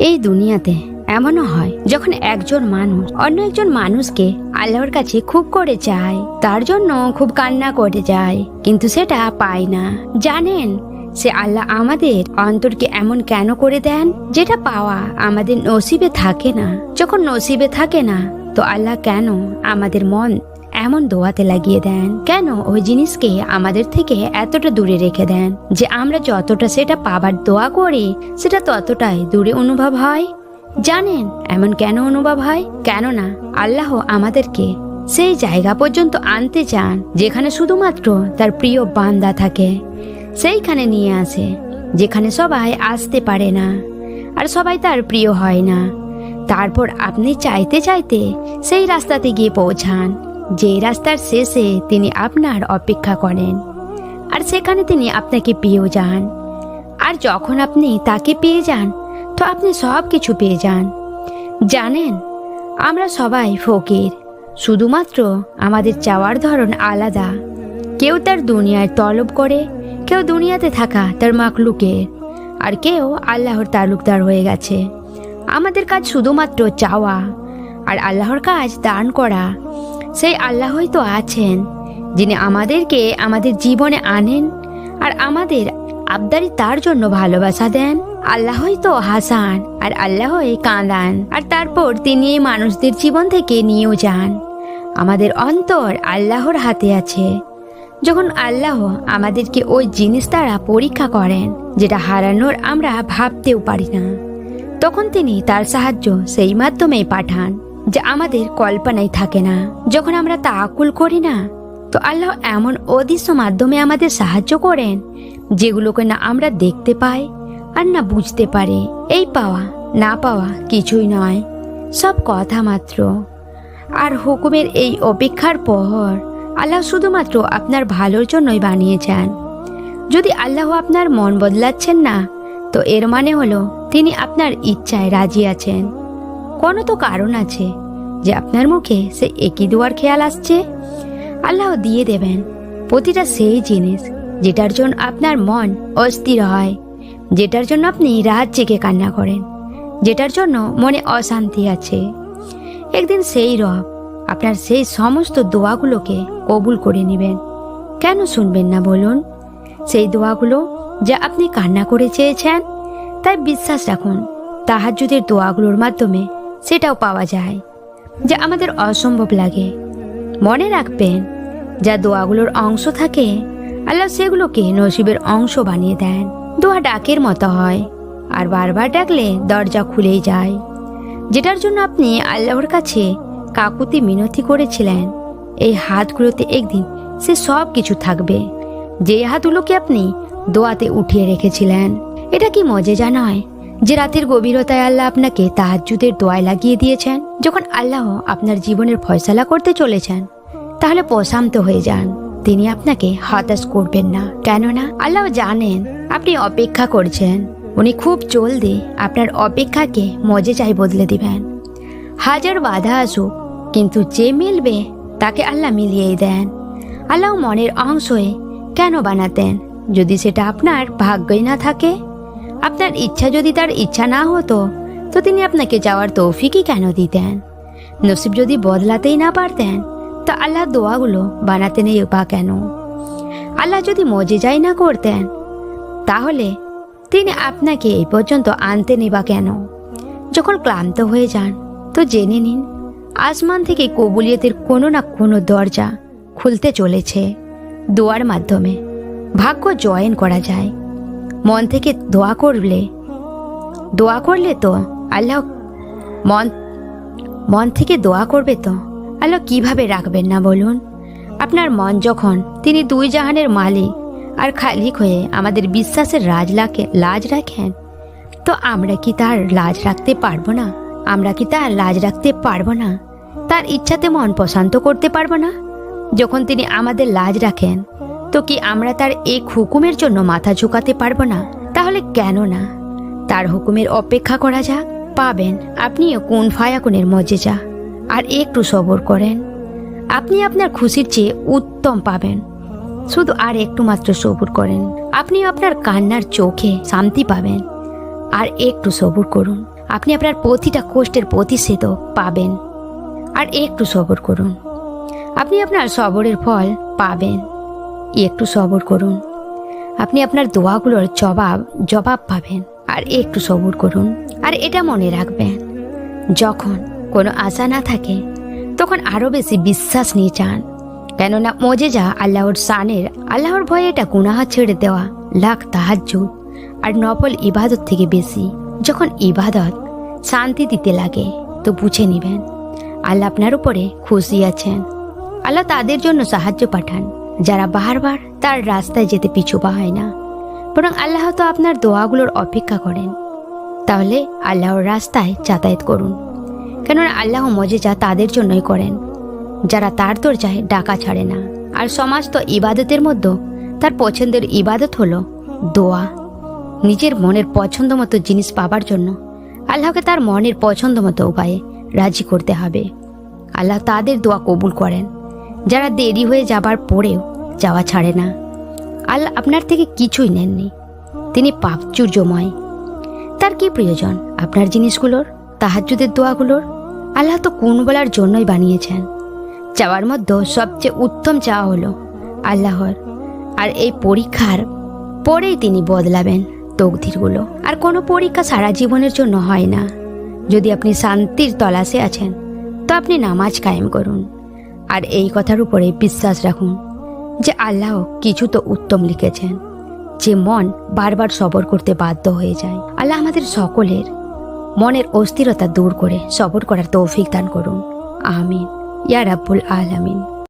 এই দুনিয়াতে এমনও হয়, যখন একজন মানুষ অন্য একজন মানুষকে আল্লাহর কাছে খুব করে চায়, তার জন্য খুব কান্না করে যায়, কিন্তু সেটা পায় না। জানেন, সে আল্লাহ আমাদের অন্তরকে এমন কেন করে দেন? যেটা পাওয়া আমাদের নসিবে থাকে না। যখন নসিবে থাকে না, তো আল্লাহ কেন আমাদের মন এমন দোয়াতে লাগিয়ে দেন। কেন? ওই জিনিসকে আমাদের থেকে এতটা দূরে রেখে দেন যে আমরা যতটা সেটা পাবার দোয়া করি, সেটা ততটাই দূরে অনুভব হয়। জানেন, এমন কেন অনুভব হয়? কেননা আল্লাহ আমাদেরকে সেই জায়গা পর্যন্ত আনতে চান, যেখানে শুধুমাত্র তার প্রিয় বান্দা থাকে। সেইখানে নিয়ে আসে, যেখানে সবাই আসতে পারে না, আর সবাই তার প্রিয় হয় না। তারপর আপনি চাইতে চাইতে সেই রাস্তাতে গিয়ে পৌঁছান। যেই রাস্তার শেষে তিনি আপনার অপেক্ষা করেন, আর সেখানে তিনি আপনাকে পেয়েও যান। আর যখন আপনি তাকে পেয়ে যান, তো আপনি সব কিছু পেয়ে যান। জানেন, আমরা সবাই ফকির, শুধুমাত্র আমাদের চাওয়ার ধরন আলাদা। কেউ তার দুনিয়ায় তলব করে, কেউ দুনিয়াতে থাকা তার মাকলুকের আর কেউ আল্লাহর তালুকদার হয়ে গেছে। আমাদের কাজ শুধুমাত্র চাওয়া, আর আল্লাহর কাজ দান করা। সেই আল্লাহই তো আছেন, যিনি আমাদেরকে আমাদের জীবনে আনেন আর আমাদের আবদারি তার জন্য ভালোবাসা দেন। আল্লাহই তো হাসান আর আল্লাহই কাঁদান। আর তারপর তিনি এই মানুষদের জীবন থেকে নিয়েও যান। আমাদের অন্তর আল্লাহর হাতে আছে। যখন আল্লাহ আমাদেরকে ওই জিনিস দ্বারা পরীক্ষা করেন, যেটা হারানোর আমরা ভাবতেও পারি না, তখন তিনি তার সাহায্য সেই মাধ্যমেই পাঠান। যা আমাদের কল্পনায় থাকে না। যখন আমরা তা আকুল করি না, তো আল্লাহ এমন অদৃশ্য মাধ্যমে আমাদের সাহায্য করেন, যেগুলোকে না আমরা দেখতে পাই আর না বুঝতে পারি। এই পাওয়া, না পাওয়া কিছুই নয়, সব কথা মাত্র। আর হুকুমের এই অপেক্ষার পর আল্লাহ শুধুমাত্র আপনার ভালোর জন্যই বানিয়েছেন। যদি আল্লাহ আপনার মন বদলাচ্ছেন না, তো এর মানে হলো তিনি আপনার ইচ্ছায় রাজি আছেন। কোনো তো কারণ আছে যে আপনার মুখে সে একই দুয়ার খেয়াল আসছে। আল্লাহ দিয়ে দেবেন প্রতিটা সেই জিনিস যেটার জন্য আপনার মন অস্থির হয়, যেটার জন্য আপনি রাত জেগে কান্না করেন, যেটার জন্য মনে অশান্তি আছে। একদিন সেই রব আপনার সেই সমস্ত দোয়াগুলোকে কবুল করে নেবেন। কেন শুনবেন না বলুন? সেই দোয়াগুলো যা আপনি কান্না করে চেয়েছেন, তাই বিশ্বাস রাখুন তাহাজুদের দোয়াগুলোর মাধ্যমে সেটাও পাওয়া যায়, যা আমাদের অসম্ভব লাগে। মনে রাখবেন, যা দোয়াগুলোর অংশ থাকে, আল্লাহ সেগুলোকে নসিবের অংশ বানিয়ে দেন। দোয়া ডাকের মতো হয়, আর বারবার ডাকলে দরজা খুলেই যায়। যেটার জন্য আপনি আল্লাহর কাছে কাকুতি মিনতি করেছিলেন, এই হাতগুলোতে একদিন সে সব কিছু থাকবে। যে হাতগুলোকে আপনি দোয়াতে উঠিয়ে রেখেছিলেন, এটা কি মজে নয়? যে রাতের গভীরতায় আল্লাহ আপনাকে তাহাজ্জুদের দোয়ায় লাগিয়ে দিয়েছেন, যখন আল্লাহ আপনার জীবনের ফয়সালা করতে চলেছেন, তাহলে প্রশান্ত হয়ে যান। তিনি আপনাকে হতাশ করবেন না, কেননা আল্লাহ জানেন আপনি অপেক্ষা করছেন। উনি খুব জলদি আপনার অপেক্ষাকে মজে চাই বদলে দিবেন। হাজার বাধা আসুক, কিন্তু যে মিলবে তাকে আল্লাহ মিলিয়েই দেন। আল্লাহ মনের অংশে কেন বানাতেন? যদি সেটা আপনার ভাগ্যই না থাকে আপনার ইচ্ছা যদি তার ইচ্ছা না হতো, তো তিনি আপনাকে যাওয়ার তৌফিকই কেন দিতেন? নসিব যদি বদলাতেই না পারতেন, তো আল্লাহ দোয়াগুলো বানাতে নেই বা কেন? আল্লাহ যদি মজে মজেজাই না করতেন, তাহলে তিনি আপনাকে এই পর্যন্ত আনতে নেবা কেন? যখন ক্লান্ত হয়ে যান, তো জেনে নিন, আসমান থেকে কবুলিয়তের কোনো না কোনো দরজা খুলতে চলেছে। দোয়ার মাধ্যমে ভাগ্য জয়েন করা যায়। মন থেকে দোয়া করলে দোয়া করলে তো আল্লাহ মন মন থেকে দোয়া করবে তো। আল্লাহ কীভাবে রাখবেন না বলুন? আপনার মন যখন তিনি দুই জাহানের মালিক আর খালিক হয়ে আমাদের বিশ্বাসের রাজ রাখে, লাজ রাখেন, তো আমরা কি তার লাজ রাখতে পারব না? আমরা কি তার লাজ রাখতে পারব না? তার ইচ্ছাতে মন প্রশান্ত করতে পারব না? যখন তিনি আমাদের লাজ রাখেন তো কি আমরা তার এক হুকুমের জন্য মাথা ঝুঁকাতে পারব না? তাহলে কেন না? তার হুকুমের অপেক্ষা করা যাক। পাবেন, আপনিও কোন ফায়াকুনের মজেজা আর একটু সবর করেন। আপনি আপনার খুশির চেয়ে উত্তম পাবেন। শুধু আর একটু মাত্র সবুর করেন। আপনি আপনার কান্নার চোখে শান্তি পাবেন। আর একটু সবুর করুন। আপনি আপনার প্রতিটা কষ্টের প্রতিষেধ পাবেন। আর একটু সবর করুন। আপনি আপনার সবরের ফল পাবেন। একটু সবর করুন। আপনি আপনার দোয়াগুলোর জবাব জবাব পাবেন আর একটু সবর করুন। আর এটা মনে রাখবেন, যখন কোনো আশা না থাকে, তখন আরও বেশি বিশ্বাস নিয়ে চান কেননা মজে যা আল্লাহর সানের আল্লাহর ভয়ে এটা গুনাহ ছেড়ে দেওয়া লাখ তাহাজ্জুদ আর নফল ইবাদত থেকে বেশি। যখন ইবাদত শান্তি দিতে লাগে, তো বুঝে নেবেন, আল্লাহ আপনার উপরে খুশি আছেন। আল্লাহ তাদের জন্য সাহায্য পাঠান। যারা বারবার তার রাস্তায় যেতে পিছু হয় না। বরং আল্লাহ তো আপনার দোয়াগুলোর অপেক্ষা করেন। তাহলে আল্লাহর রাস্তায় যাতায়াত করুন। কেননা আল্লাহ মজে যা তাদের জন্যই করেন। যারা তার দরজায় ডাকা ছাড়ে না। আর সমস্ত ইবাদতের মধ্যে তার পছন্দের ইবাদত হলো দোয়া। নিজের মনের পছন্দ মতো জিনিস পাবার জন্য আল্লাহকে তার মনের পছন্দ মতো উপায়ে রাজি করতে হবে। আল্লাহ তাদের দোয়া কবুল করেন। যারা দেরি হয়ে যাবার পরেও যাওয়া ছাড়ে না। আল্লাহ আপনার থেকে কিছুই নেননি। তিনি পাপচুর্যময়। তার কি প্রয়োজন আপনার জিনিসগুলোর তাহাজুদের দোয়াগুলোর? আল্লাহ তো কোন বলার জন্যই বানিয়েছেন। চাওয়ার মধ্যে সবচেয়ে উত্তম চাওয়া হলো আল্লাহর। আর এই পরীক্ষার পরেই তিনি বদলাবেন তকদিরগুলো। আর কোনো পরীক্ষা সারা জীবনের জন্য হয় না। যদি আপনি শান্তির তলাশে আছেন, তো আপনি নামাজ কায়েম করুন। আর এই কথার উপরে বিশ্বাস রাখুন। যে আল্লাহ কিছু তো উত্তম লিখেছেন, যে মন বারবার সবর করতে বাধ্য হয়ে যায়। আল্লাহ আমাদের সকলের মনের অস্থিরতা দূর করে সবর করার তৌফিক দান করুন। আমিন। ইয়া রাব্বুল আলামিন।